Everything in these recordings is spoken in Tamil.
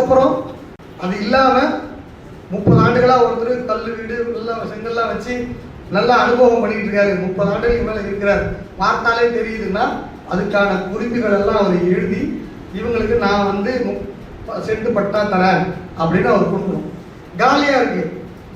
அப்புறம் அது இல்லாம முப்பது ஆண்டுகளா ஒருத்தர் கல் வீடு எல்லாம் செங்கல்லாம் வச்சு நல்லா அனுபவம் பண்ணிட்டு இருக்காரு. முப்பது ஆண்டுகளுக்கு மேல இருக்கிறார். பார்த்தாலே தெரியுதுன்னா அதுக்கான குறிப்புகள் எல்லாம் அவர் எழுதி இவங்களுக்கு நான் வந்து சென்று சென்ட் பட்டா தரேன் அப்படின்னு அவர் கொடுக்கணும். காலியா இருக்கு.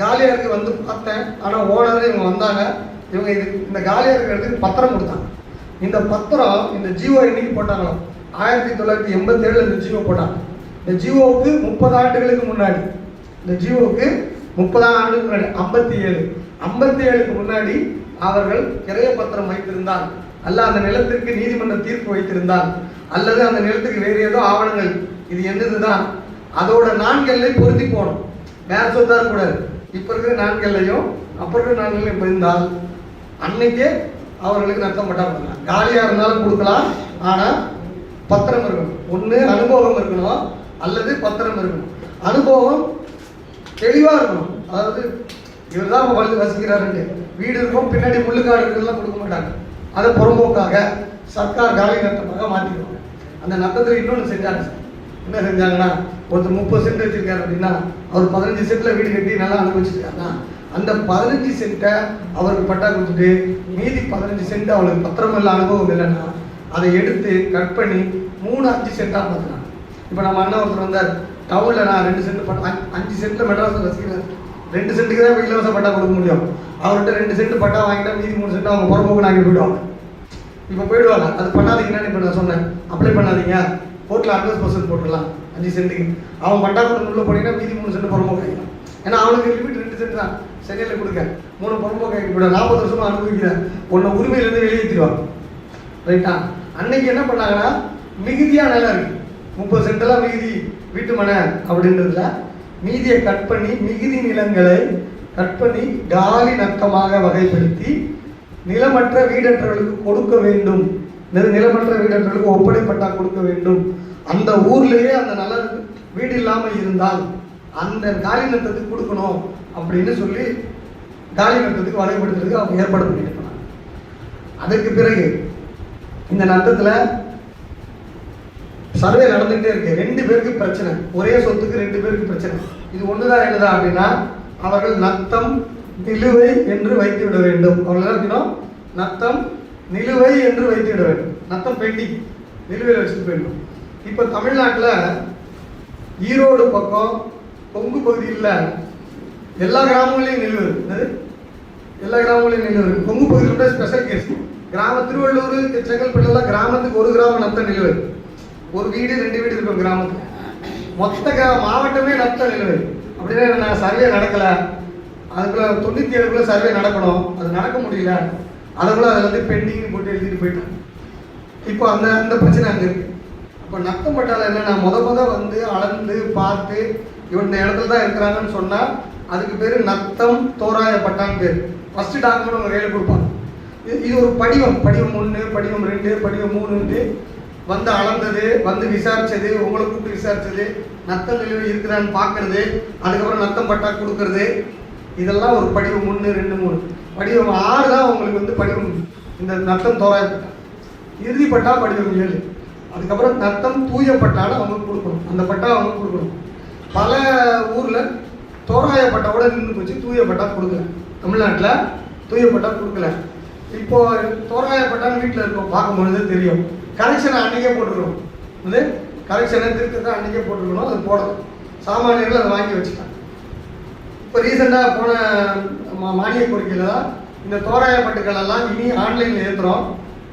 காலியா இருக்கு வந்து பார்த்தேன். ஆனா ஓனர் இவங்க வந்தாங்க. இவங்க இது இந்த காலியா இருக்கிறதுக்கு பத்திரம் கொடுத்தாங்க. இந்த பத்திரம் இந்த ஜியோ இன்னைக்கு போட்டாங்களோ? ஆயிரத்தி தொள்ளாயிரத்தி எண்பத்தி ஏழுல இந்த ஜியோ போட்டாங்க. இந்த ஜியோவுக்கு முப்பது ஆண்டுகளுக்கு முன்னாடி இந்த ஜியோவுக்கு முப்பதாம் ஆண்டுக்கு முன்னாடி ஐம்பத்தி ஏழு ஐம்பத்தி ஏழுக்கு முன்னாடி அவர்கள் கிரைய பத்திரம் வைத்திருந்தால் அல்ல அந்த நிலத்திற்கு நீதிமன்ற தீர்ப்பு வைத்திருந்தால் அல்லது அந்த நிலத்துக்கு வேறு ஏதோ ஆவணங்கள். இது என்னதுதான்? அதோட நான்கெல்லையும் பொருத்தி போகணும் வேற சொத்தா கூடாது. இப்ப இருக்கிற நான்கெல்லையும் அப்ப இருக்கிற நான்கல்லையும் இருந்தால் அன்னைக்கே அவர்களுக்கு நஷ்டம் பட்டா கொடுக்கலாம் காலியா இருந்தாலும் கொடுக்கலாம். ஆனா பத்திரம் இருக்கணும். ஒன்று அனுபவம் இருக்கணும். அல்லது பத்திரம் இருக்கணும் அனுபவம் தெளிவாக இருக்கணும். அதாவது இவர் தான் வந்து வசிக்கிறாருன்னு. வீடு இருக்கும் பின்னாடி முள்ளுக்காடு கொடுக்க மாட்டாங்க. அதை புறம்போக்காக சர்க்கார் காலி நட்டமாக மாற்றிடுவாங்க. அந்த நட்டத்தில் இன்னொன்று செஞ்சாங்க என்ன செஞ்சாங்கன்னா ஒருத்தர் முப்பது சென்ட் வச்சிருக்காரு அப்படின்னா அவர் பதினஞ்சு சென்ட்டில் வீடு கட்டி நல்லா அனுபவிச்சிருக்காருன்னா அந்த பதினஞ்சு சென்ட்டை அவருக்கு பட்டா கொடுத்துட்டு மீதி பதினஞ்சு சென்ட் அவளுக்கு பத்திரம் இல்லை அனுபவம் இல்லைன்னா அதை எடுத்து கட் பண்ணி மூணு அஞ்சு சென்ட்டாக மாற்றினாங்க இப்போ நம்ம அண்ணன் ஒருத்தர் வந்தார். டவுனில் நான் ரெண்டு சென்ட் பட்டா அஞ்சு- சென்ட்டில் மெட்ராஸில் வசிக்கிறார் ரெண்டு சென்ட்டுக்கு தான் இப்போ இலவச பட்டா கொடுக்க முடியும். அவர்கிட்ட ரெண்டு சென்ட் பட்டா வாங்கிட்டா மீதி மூணு சென்ட் அவங்க புறம்போக்கு நாங்கள் போயிடுவாங்க இப்போ போயிடுவாங்க. அது பண்ணாதீங்கன்னு இப்போ நான் சொன்னேன்? அப்ளை பண்ணாதீங்க. கோர்ட்டில் அட்வான்ஸ் பர்சன்ட் போட்டுடலாம். அஞ்சு சென்ட்டுக்கு அவன் பட்டா கொடுத்து உள்ளே போனீங்கன்னா மீதி மூணு சென்ட் புறம்போக்கு ஆகிடும் ஏன்னா அவனுக்கு லிமிட் ரெண்டு சென்ட் தான். சென்னையில் கொடுக்க. மூணு புறம்போக்கு ஆகி போய்டும். நாற்பது வருஷமாக அனுபவிக்கிறேன். உன்னை உரிமையிலேருந்து வெளியேற்றிடுவான் ரைட்டா அன்னைக்கு என்ன பண்ணாங்கன்னா மிகுதியாக நல்லா இருக்குது முப்பது சென்டெல்லாம் மிகுதி வீட்டு மனை அப்படின்றதுல மீதியை கட் பண்ணி மிகுதி நிலங்களை கட் பண்ணி காலி நக்கமாக வகைப்படுத்தி நிலமற்ற வீடற்றவர்களுக்கு கொடுக்க வேண்டும். நிலமற்ற வீடற்றவர்களுக்கு ஒப்படைப்பட்டா கொடுக்க வேண்டும். அந்த ஊர்லேயே அந்த நல்ல வீடு இல்லாமல் இருந்தால் அந்த காலி நட்டத்துக்கு கொடுக்கணும் அப்படின்னு சொல்லி காலி நட்டத்துக்கு வகைப்படுத்துறதுக்கு அவங்க ஏற்பாடு பண்ணிட்டு போனாங்க அதற்கு பிறகு இந்த நட்டத்தில் சர்வே நடந்துகிட்டே இருக்கு. ரெண்டு பேருக்கு பிரச்சனை. ஒரே சொத்துக்கு ரெண்டு பேருக்கு பிரச்சனை. இது ஒண்ணுதான் என்னதா அப்படின்னா அவர்கள் நத்தம் நிலுவை என்று வைத்து விட வேண்டும். அவர்கள் என்ன இருக்கணும் நத்தம் நிலுவை என்று வைத்து விட வேண்டும். நத்தம் பெண்டிங் நிலுவையில் வச்சுட்டு போயிடணும். இப்போ தமிழ்நாட்டில் ஈரோடு பக்கம் கொங்கு பகுதியில் எல்லா கிராமங்களையும் நிலுவை. எல்லா கிராமங்களையும் நிலுவை இருக்கு. கொங்கு பகுதியில் ஸ்பெஷல் கேஸ் கிராம திருவள்ளூர் செங்கல்பட்டுலாம் கிராமத்துக்கு ஒரு கிராம நத்த நிலுவை. ஒரு வீடு ரெண்டு வீடு இருக்கும் கிராமத்தில். மொத்த கிரா- மாவட்டமே நத்த நிலவு அப்படின்னா என்ன சர்வே நடக்கலை. அதுக்குள்ள தொண்ணூற்றி ஏழுக்குள்ள சர்வே நடக்கணும். அது நடக்க முடியல. அதுக்குள்ள அதை வந்து பெண்டிங் போட்டு எழுதிட்டு போயிட்டாங்க இப்போ அந்த அந்த பிரச்சனை அங்கே இருக்குது அப்போ நத்தம் பட்டால நான் முத முத வந்து அளந்து பார்த்து இவன் இந்த இடத்துல தான் இருக்கிறாங்கன்னு சொன்னால் அதுக்கு பேர் நத்தம் தோராய பட்டான்னு பேர். ஃபஸ்ட்டு டாக்குமெண்ட் அவங்க கையில் கொடுப்பாங்க. இது இது ஒரு படிவம். படிவம் ஒன்று படிவம் ரெண்டு படிவம் மூணுன்ட்டு வந்து அளந்தது வந்து விசாரிச்சது உங்களை கூப்பிட்டு விசாரிச்சது நத்தம் நிலுவை இருக்கிறான்னு பார்க்கறது அதுக்கப்புறம் நத்தம் பட்டா கொடுக்கறது இதெல்லாம் ஒரு படிவம் ஒன்று ரெண்டு மூணு. படிவம் ஆறு தான் உங்களுக்கு வந்து படிவம் இந்த நத்தம் தோராயப்பட்டா. இறுதி பட்டா படிவம் ஏழு. அதுக்கப்புறம் நத்தம் தூய பட்டான்னு அவங்களுக்கு கொடுக்கணும். அந்த பட்டா அவங்க கொடுக்கணும். பல ஊரில் தோராய பட்டாவோட நின்று போச்சு தூய பட்டா கொடுக்கல. தமிழ்நாட்டில் தூய பட்டா கொடுக்கல. இப்போ தோராய பட்டான்னு வீட்டில் இருக்கோம் பார்க்கும்பொழுது தெரியும். கரெக்ஷனை அன்றைக்கே போட்டுக்கணும். வந்து கரெக்ஷனை திருத்தத்தை அன்றைக்கே போட்டுருக்கணும் அது போடணும். சாமானியர்கள் அதை வாங்கி வச்சுட்டாங்க. இப்போ ரீசெண்டாக போன மா- மானிய கோரிக்கையில் தான் இந்த தோராயப்பட்டுக்கள் எல்லாம் இனி ஆன்லைனில் ஏற்றுறோம்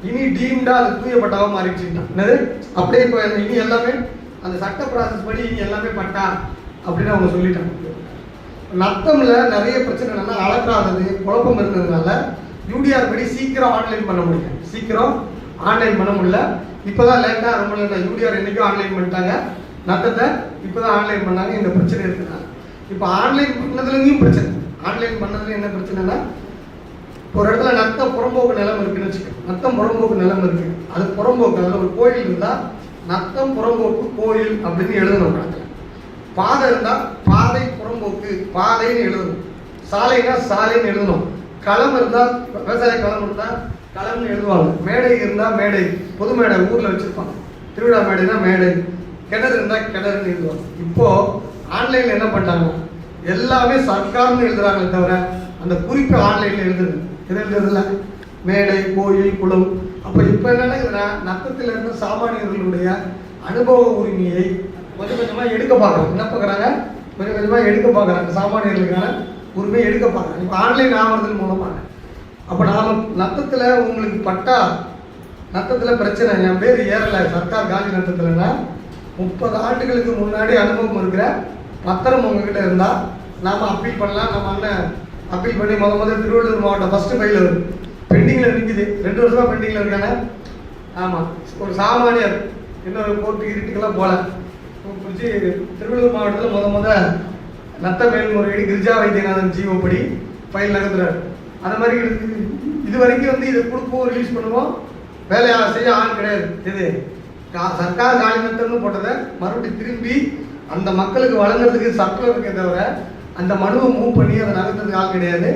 இனி டீம்டா அது தூய பட்டாவாக மாறிடுச்சுட்டான் என்னது? அப்படியே இப்போ இனி எல்லாமே அந்த சட்ட ப்ராசஸ் படி இனி எல்லாமே பட்டா அப்படின்னு அவங்க சொல்லிட்டாங்க. நத்தமில் நிறைய பிரச்சனை என்னென்னா அளக்காதது குழப்பம் இருந்ததுனால யூடிஆர் படி சீக்கிரம் ஆன்லைன் பண்ண முடியும். சீக்கிரம் ஆன்லைன் பண்ண முடியல. இப்போதான் லேட்டாக ரொம்ப லேட்டாக யூடிஆர் என்னைக்கும் ஆன்லைன் பண்ணிட்டாங்க. நத்தத்தை இப்போதான் ஆன்லைன் பண்ணாங்க. இந்த பிரச்சனை இருக்குதுன்னா இப்போ ஆன்லைன் பண்ணதுலேயும் பிரச்சனை. ஆன்லைன் பண்ணதுல என்ன பிரச்சனைனா ஒரு இடத்துல நத்தம் புறம்போக்கு நிலம் இருக்குன்னு வச்சுக்கோ. நத்தம் புறம்போக்கு நிலம் இருக்கு. அது புறம்போக்கு அதில் ஒரு கோயில் இருந்தால் நத்தம் புறம்போக்கு கோயில் அப்படின்னு எழுதணும் கணக்கில் பாதை இருந்தால் பாதை புறம்போக்கு பாதைன்னு எழுதணும். சாலைனா சாலைன்னு எழுதணும். களம் இருந்தால் விவசாய களம் இருந்தால் களம்னு எழுதுவாங்க. மேடை இருந்தால் மேடை பொது மேடை ஊரில் வச்சுருப்பாங்க. திருவிழா மேடைனா மேடை கிணறு இருந்தால் கிணறுன்னு எழுதுவாங்க. இப்போது ஆன்லைனில் என்ன பண்ணிட்டாங்க எல்லாமே சர்க்கார்னு எழுதுறாங்களே தவிர அந்த குறிப்பு ஆன்லைனில் எழுதுது எது எழுதுறதுல மேடை கோயில் குளம். அப்போ இப்போ என்னன்னா நத்தத்தில் இருந்த சாமானியர்களுடைய அனுபவ உரிமையை கொஞ்சம் கொஞ்சமாக எடுக்க பார்க்குறாங்க. என்ன பார்க்குறாங்க? கொஞ்சம் கொஞ்சமாக எடுக்க பார்க்குறாங்க. சாமானியர்களுக்கான உரிமையை எடுக்க பார்க்குறாங்க. இப்போ ஆன்லைன் ஆவறதன் மூலமாக அப்போ நாம் நத்தத்தில் உங்களுக்கு பட்டா நத்தத்தில் பிரச்சனை. என் பேர் ஏறலை. சர்க்கார் காலி நத்தத்தில்னா முப்பது ஆண்டுகளுக்கு முன்னாடி அனுபவம் இருக்கிற பத்திரம் உங்ககிட்ட இருந்தால் நாம் அப்பீல் பண்ணலாம். நம்ம அண்ணன் அப்பீல் பண்ணி முத முதல் திருவள்ளூர் மாவட்டம் ஃபஸ்ட்டு ஃபைல் பெண்டிங்கில் நிற்கிது ரெண்டு வருஷமாக பெண்டிங்கில் இருக்கானே. ஆமாம் ஒரு சாமானியர் இன்னொரு கோர்ட்டு இருட்டுக்கெல்லாம் போகல பிடிச்சி திருவள்ளூர் மாவட்டத்தில் முத முத நத்த மேல்முறையீடு கிரிஜா வைத்தியநாதன் ஜீவப்படி படி ஃபைல் நகர்த்துறாரு. அந்த மாதிரி இது- இது வரைக்கும் வந்து இதை கொடுப்போம் ரிலீஸ் பண்ணுவோம். வேலையா செய்ய ஆள் கிடையாது. இது சர்க்கார் காலிநத்தம்னு போட்டதை மறுபடியும் திரும்பி அந்த மக்களுக்கு வழங்குறதுக்கு சட்டம் இருக்கே தவிர அந்த மனுவை மூவ் பண்ணி அதை நகர்த்துறதுக்கு ஆள் கிடையாது.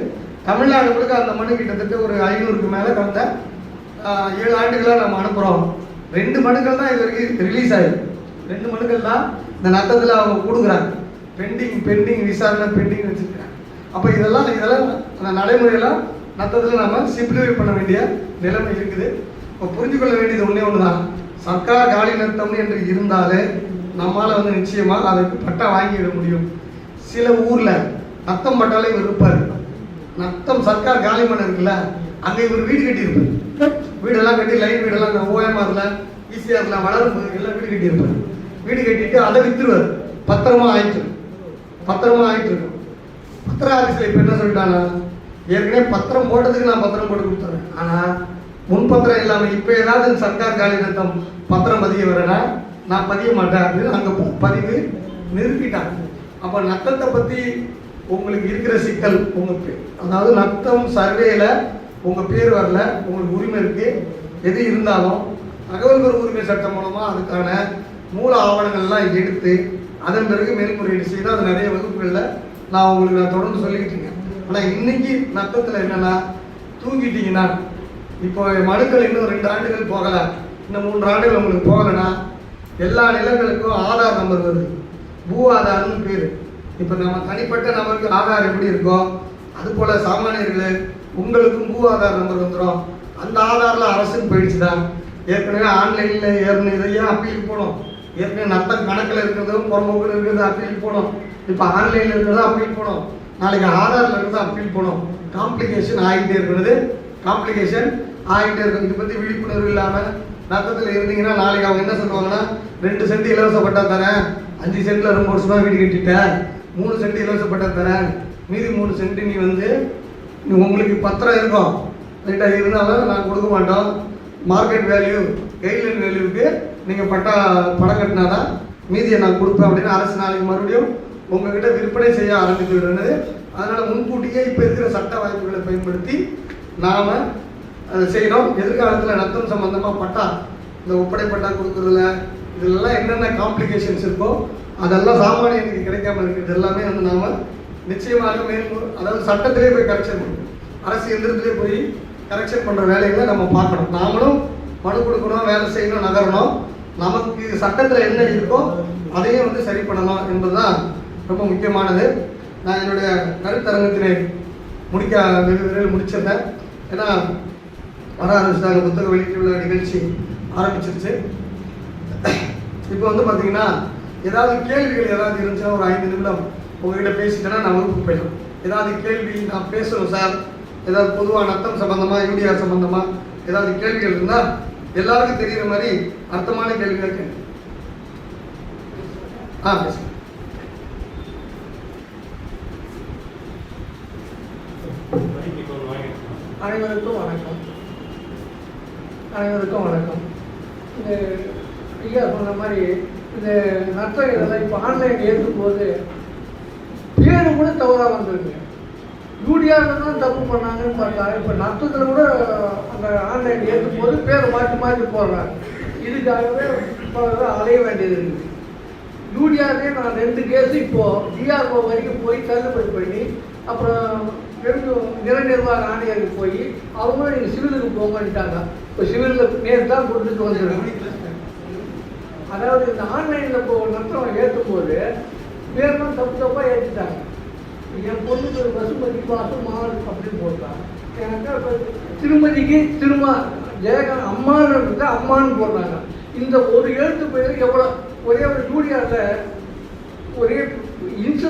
தமிழ்நாடு முழுக்க அந்த மனு கிட்டத்தட்ட ஒரு ஐநூறுக்கு மேலே கடந்த ஏழு ஆண்டுகளாக நம்ம அனுப்புகிறோம் ரெண்டு மனுக்கள் தான் இது வரைக்கும் ரிலீஸ் ஆகிருக்கு ரெண்டு மனுக்கள் தான் இந்த நட்டத்தில் அவங்க கொடுக்குறாங்க. பெண்டிங் பெண்டிங் விசாரணை பெண்டிங் வச்சுருக்காங்க அப்போ இதெல்லாம் இதெல்லாம் அந்த நடைமுறையெல்லாம் நத்தத்தில் நம்ம சிம்பிளிஃபை பண்ண வேண்டிய நிலைமை இருக்குது. இப்போ புரிஞ்சு கொள்ள வேண்டியது ஒன்றே ஒன்று தான் சர்க்கார் காலி நிறுத்தம் என்று இருந்தாலே நம்மால் வந்து நிச்சயமாக அதுக்கு பட்டா வாங்கிவிட முடியும். சில ஊரில் நத்தம் பட்டாலே இவர் இருப்பார் நத்தம் சர்க்கார் காலி மண் இருக்குல்ல அங்கே இவர் வீடு கட்டியிருப்பார். வீடெல்லாம் கட்டி லைன் வீடெல்லாம் ஓஎம்ஆரில் ஈசிஆர்ல வளரும் எல்லாம் வீடு கட்டியிருப்பார். வீடு கட்டிட்டு அதை விற்றுருவார் பத்திரமா ஆயிட்டு பத்திரமா ஆயிட்டு இருக்கும். பத்திர ஆஃபீஸில் இப்போ என்ன சொல்லிட்டானா ஏற்கனவே பத்திரம் போட்டதுக்கு நான் பத்திரம் போட்டு கொடுத்துறேன். ஆனால் முன்பத்திரம் இல்லாமல் இப்போ ஏதாவது சர்க்கார் காலி பத்திரம் பதிய வரேன்னா நான் பதிய மாட்டேன். அப்படின்னு அங்கே பதிவு நிறுத்திட்டாங்க. அப்போ நத்தத்தை பற்றி உங்களுக்கு இருக்கிற சிக்கல் உங்கள் பேர் அதாவது நத்தம் சர்வேல உங்கள் பேர் வரல உங்களுக்கு உரிமை இருக்குது எது இருந்தாலும் தகவல் பெறும் உரிமை சட்டம் மூலமாக அதுக்கான மூல ஆவணங்கள்லாம் எடுத்து அதன் பிறகு மேல்முறையீடு செய்து அது நிறைய வகுப்புகளில் நான் உங்களுக்கு நான் தொடர்ந்து சொல்லிக்கிட்டு இருக்கேன் ஆனால் இன்னைக்கு நட்டத்தில் என்னன்னா தூங்கிட்டீங்கன்னா இப்போ மனுக்கள் இன்னும் ரெண்டு ஆண்டுகள் போகலை. இன்னும் மூன்று ஆண்டுகள் உங்களுக்கு போகலைன்னா எல்லா நிலங்களுக்கும் ஆதார் நம்பர் வருது. பூ ஆதார்னு பேர். இப்போ நம்ம தனிப்பட்ட நபருக்கு ஆதார் எப்படி இருக்கோ அது போல் சாமானியர்கள் உங்களுக்கும் பூ ஆதார் நம்பர் வந்துடும் அந்த ஆதாரில் அரசுக்கு போயிடுச்சுதான். ஏற்கனவே ஆன்லைனில் ஏறணும் இதையே அப்பீல் போனோம். ஏற்கனவே நத்தம் கணக்கில் இருக்கிறதும் புறம்போக்கில் இருக்கிறது அப்பீல் போனோம் இப்போ ஆன்லைனில் இருக்கிறது அப்பீல் போனோம் நாளைக்கு ஆதாரில் இருக்கிறது அப்பீல் போனோம் காம்ப்ளிகேஷன் ஆகிட்டே இருக்கிறது. காம்ப்ளிகேஷன் ஆகிட்டே இருக்கும் இது பற்றி விழிப்புணர்வு இல்லாமல் நத்தத்தில் இருந்தீங்கன்னா நாளைக்கு அவங்க என்ன சொல்லுவாங்கன்னா ரெண்டு சென்ட் இலவச பட்டா தரேன். அஞ்சு சென்ட்ல ரொம்ப வருஷமாக வீடு கட்டிட்டேன். மூணு சென்ட் இலவச பட்டா தரேன். மீதி மூணு சென்ட் நீ வந்து நீ உங்களுக்கு பத்திரம் இருக்கும். ரைட்டாக இருந்தாலும் நான் கொடுக்க மாட்டோம். மார்க்கெட் வேல்யூ கைட்லைன் வேல்யூவுக்கு நீங்கள் பட்டா பணம் கட்டினாதான் மீதியை நான் கொடுப்பேன் அப்படின்னு அரசு நாளைக்கு மறுபடியும் உங்ககிட்ட விற்பனை செய்ய ஆரம்பித்து விடுறது அதனால் முன்கூட்டியே இப்போ இருக்கிற சட்ட வாய்ப்புகளை பயன்படுத்தி நாம் அதை செய்யணும். எதிர்காலத்தில் நத்தம் சம்மந்தமாக பட்டா இந்த ஒப்படை பட்டா கொடுக்குறதுல இதெல்லாம் என்னென்ன காம்ப்ளிகேஷன்ஸ் இருக்கோ அதெல்லாம் சாமானியனுக்கு கிடைக்காம இருக்குது எல்லாமே வந்து நாம் நிச்சயமாக மேல் அதாவது சட்டத்திலே போய் கரெக்ஷன் பண்ணணும் அரசு எந்திரத்திலே போய் கரெக்ஷன் பண்ணுற வேலைகளை நம்ம பார்க்கணும். நாமளும் மனு கொடுக்கணும் வேலை செய்யணும் நகரணும். நமக்கு சட்டத்தில் என்ன இருக்கோ அதையும் வந்து சரி பண்ணலாம் என்பதுதான் ரொம்ப முக்கியமானது. நான் என்னுடைய கருத்தரங்கத்தினை முடிக்க வெகு விரைவில் முடிச்சிருந்தேன். ஏன்னா வர ஆரம்பிச்சிட்டாங்க புத்தக வெளியீட்டு நிகழ்ச்சி ஆரம்பிச்சிருச்சு. இப்போ வந்து பார்த்தீங்கன்னா ஏதாவது கேள்விகள் ஏதாவது இருந்துச்சுன்னா ஒரு ஐந்து நிமிடம் உங்ககிட்ட பேசிட்டேன்னா நான் வகுப்பு போயிடும் ஏதாவது கேள்வி நான் பேசணும் சார். ஏதாவது பொதுவாக நத்தம் சம்பந்தமா யூடிஆர் சம்பந்தமா ஏதாவது கேள்விகள் இருந்தால் எல்லாருக்கும் தெரியுற மாதிரி அர்த்தமான கேள்விகள் கேட்கு ஆ பேசுங்க அனைவருக்கும் வணக்கம். அனைவருக்கும் வணக்கம். இந்த ஐயா சொன்ன மாதிரி இந்த நர்த்தகர்கள் இப்போ ஆன்லைன் ஏற்றும் போது பேரு கூட தவறாக வந்திருக்கு யூடிஆரில் தான் தப்பு பண்ணாங்கன்னு பார்த்தா இப்போ நர்த்தத்தில் கூட அந்த ஆன்லைன் ஏற்றும் போது பேரை மாற்றி மாற்றி போடுறாங்க. இதுக்காகவே இப்போ அலைய வேண்டியது இருக்குது யூடிஆர்லேயே நான் ரெண்டு கேஸ் இப்போது டிஆர்ஓ வரைக்கும் போய் தள்ளுபடி பண்ணி அப்புறம் ரெண்டு நில நிர்வாக ஆணையருக்கு போய் அவங்களும் நீங்கள் சிவிலுக்கு போங்கன்ட்டாங்க இப்போ சிவிலில் நேர் தான் கொடுத்துட்டு வந்துடுறாங்க அதாவது இந்த ஆன்லைனில் இப்போ ஒரு நஷ்டம் ஏற்றும் போது பேர்லாம் தப்பு தப்பாக ஏற்றிட்டாங்க என் பொண்ணுக்கு பசுமதி வாசு மால் அப்படின்னு போட்டாங்க எனக்கு திருமதிக்கு திருமா ஜெயகாந்த் அம்மான்னு இருந்தா அம்மான்னு போடுறாங்க. இந்த ஒரு எழுத்து பேர் எவ்வளோ ஒரே ஒரு ஜூலியாவில் ஒரே இன்ச